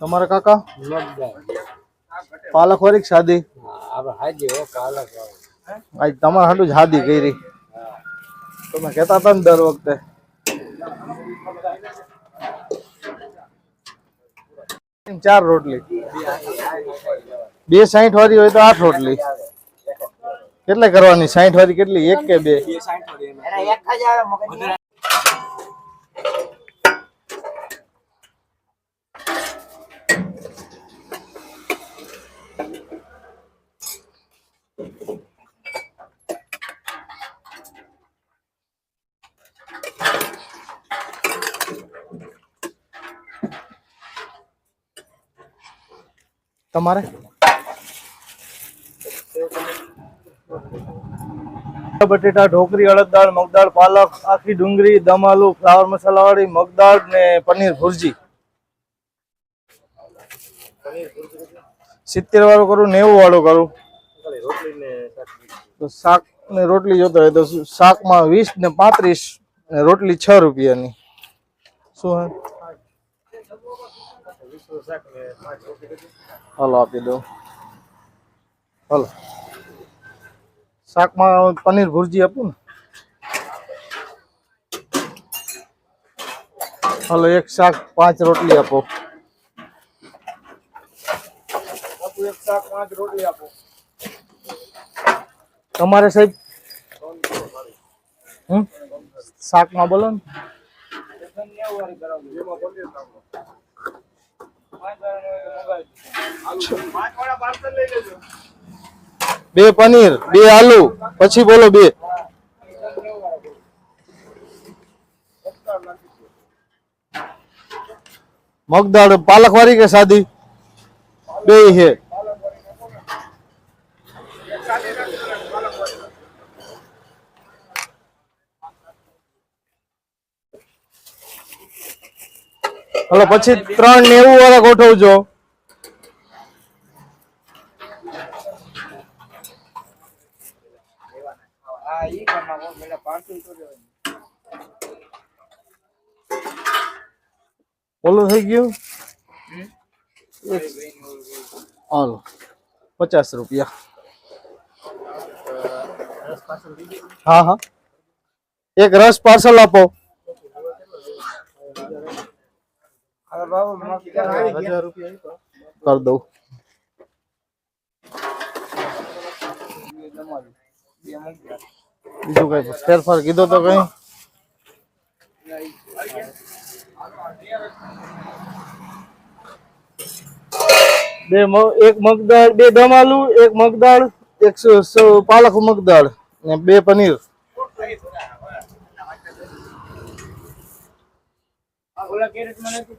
તમારા કાકા મગદાળ પાલક વાળી શાદી આપણે હાજી હો પાલક વાળું. આજ તમારા હાટું જ હાદી કરી તમે કહેતા હતા ને દર વખતે ચાર રોટલી બે સાઠ વાળી હોય તો આઠ રોટલી કેટલે કરવાની સાઠ વાળી કેટલી એક કે બે તમારે? બટેટા ઢોકરી અડદ દાળ મગદાળ, પાલક, આખી ડુંગળી, દમ ફ્લાવર મસાલા વાળી મગદાળ ને પનીર ભુરજી. સિત્તેર વાળું કરું નેવું વાળું કરું શાક ને રોટલી જોતો હોય તો શાકમાં વીસ ને પાંત્રીસ ને રોટલી છ રૂપિયાની. શું હે હાલો આપી દઉં. હલો. શાકમાં પનીર ભુરજી આપું ને? હાલો એક શાક પાંચ રોટલી આપો. એક શાક પાંચ રોટલી આપો. તમારે સાહેબ? હમ? શાકમાં બોલો ને. બે પનીર બે આલુ પછી બોલો બે. મગદાળ પાલક વાળી કે સાદી? બે છે હલો પછી ત્રણ નેવું વાળા ગોઠવજો હા ઈ કરી નાખો પેલા પાંચસો તો દેવાનું. ઓલું થઈ ગયું હાલો પચાસ રૂપિયા હા હા એક રસ પાર્સલ આપો કર દઉં. બીજું કઈ ફેરફાર કીધો તો કઈ? બે મ- એક મગદાળ બે દમ આલુ એક મગદાળ એક સ- સ- પાલક મગદાળ ને બે પનીર. ઓલા કેરેટમાં નથી?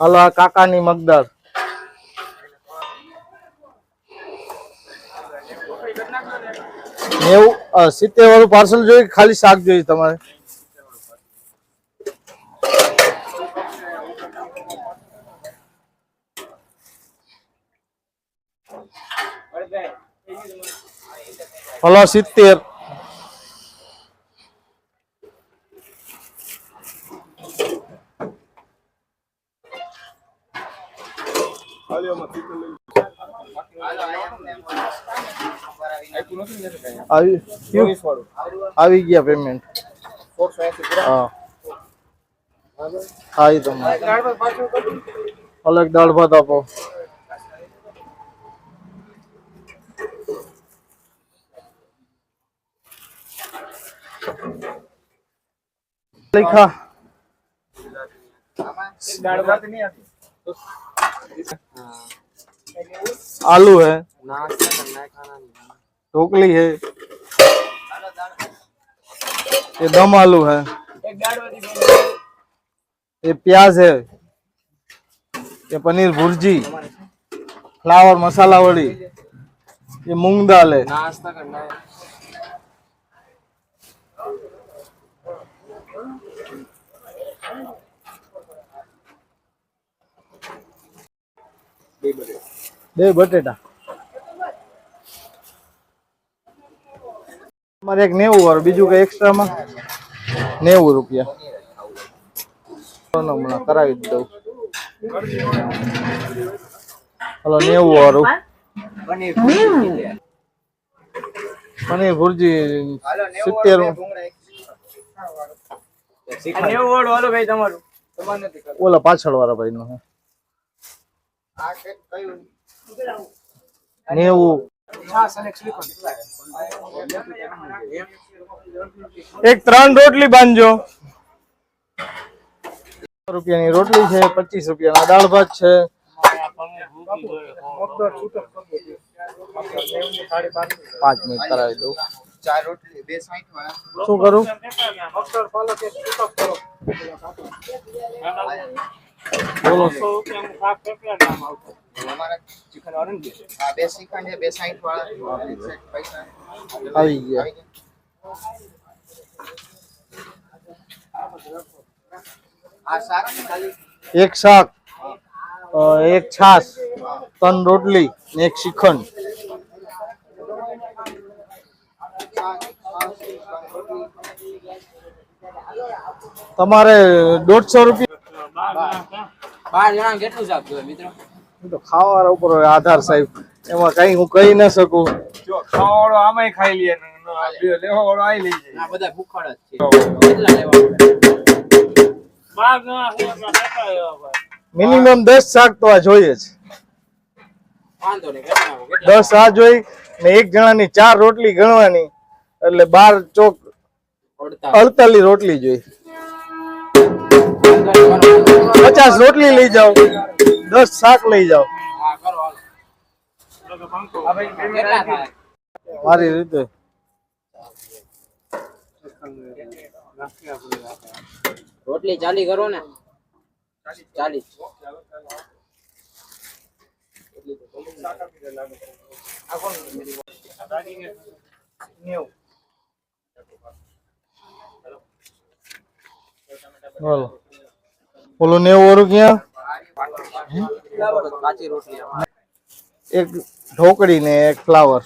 આ કાકાની મગદર. નેવું સિત્તેર વાળું પાર્સલ જોઈએ ખાલી શાક જોઈએ તમારે? હલો સિત્તેર. આવી કયું? આવી ગયા પેમેન્ટ હા હા એ તમને અલગ દાળ ભાત આપો લખા દાળ ભાત નહીં આપી? हाँ। आलू है। टोकली है। ये दम आलू है। ये प्याज है। ये पनीर भुर्जी। फ्लावर मसाला वड़ी। ये मूंग दाल है नाश्ता करना है। બે બટેટા. અમારે એક નેવું વાળું બીજું કઈ એક્સ્ટ્રામાં નેવું રૂપિયા. કરાવી દઉં. હલો નેવું વાળું. પનીર ભુરજી સિત્તેર ઓલા પાછળ વાળા ભાઈ નું નેવું એક ત્રણ રોટલી બાંધજો. રૂપિયાની રોટલી છે પચીસ રૂપિયાના દાળ ભાત છે. પાંચ મિનિટ કરાવી દઉં. ચાર રોટલી બે સાઈઠ શું કરું. બોલો અમારા ચિકન વાળું ને હા બે શ્રીખંડ છે બે સાઈઠ વાળા પૈસા આવી ગયા આવી ગયા આ શાક ખાલી એક શાક અ, એક છાસ ત્રણ રોટલી ને એક શ્રીખંડ તમારે દોઢસો રૂપિયા બાર જણા કેટલું શાક જોઈએ મિત્રો? તો ખાવા ઉપર આધાર સાહેબ. એમાં કઈ હું કહી ન શકું. જો ખાવાવાળો આમાંય ખાઈ લે લેવાવાળો આય લઈ જાય. આ બધા ભૂખડ જ છે. કેટલા લેવા મિનિમમ દસ શાક તો આ જોઈએ જ. દસ આ જોઈ ને એક જણાની ચાર રોટલી ગણવાની. એટલે બાર ચોક અડતાલી અડતાલીસ રોટલી જોઈ. પચાસ રોટલી લઈ જાઓ દસ શાક લઈ જાઓ. મારી રીતે. રોટલી ચાલી કરો ને. ચાલી બોલો ઓલું નેવું વાળું ક્યાં કાચી રોટલી અમારે. એક ઢોકળી ને એક ફ્લાવર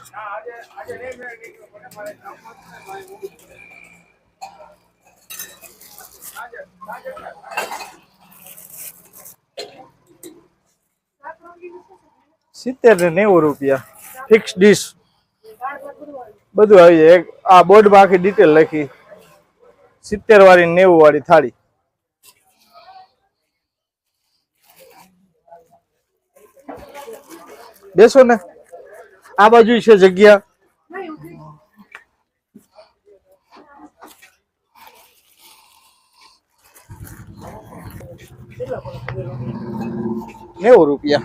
સિત્તેર ને નેવું રૂપિયા ફિક્સ ડીશ બધું આવી જાય એક આ બોર્ડમાં આખી ડિટેલ લખી સિત્તેર વાળી ને નેવું વાળી થાળી બેસો ને. આ બાજુ છે જગ્યા. નેવું રૂપિયા.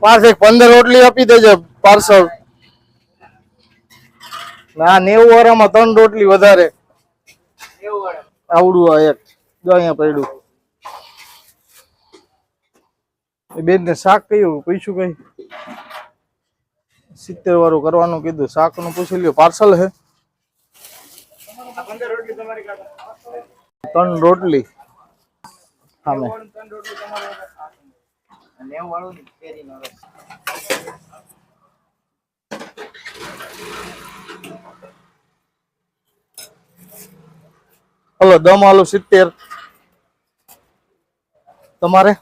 પાંચ એક પંદર રોટલી આપી દેજો, પાર્સલ. ના, નેવું વાળામાં ત્રણ રોટલી વધારે. આવડું આ એક. જો અહીંયા પડ્યું. બેન ને શાક કયું? પૂછ્યું કઈ? સિત્તેર વાળું કરવાનું કીધું. શાકનું પૂછી લ્યો. પાર્સલ હે? ત્રણ રોટલી. હલો, દમ આલુ સિત્તેર. તમારે?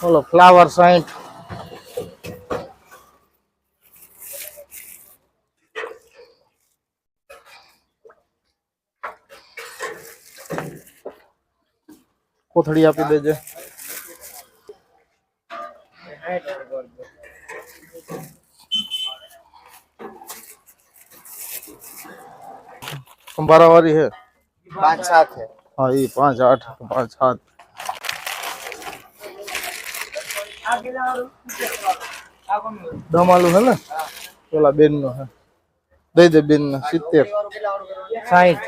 હલો ફ્લાવર સાઈઠ કોથળી આપી દેજે અંબારા વાળી હે પાંચ સાત છે હા એ પાંચ આઠ પાંચ સાત દમ આલુ હે ને? પેલા બેન નો હે. દઈ દે બેન ને સિત્તેર. સાઈઠ.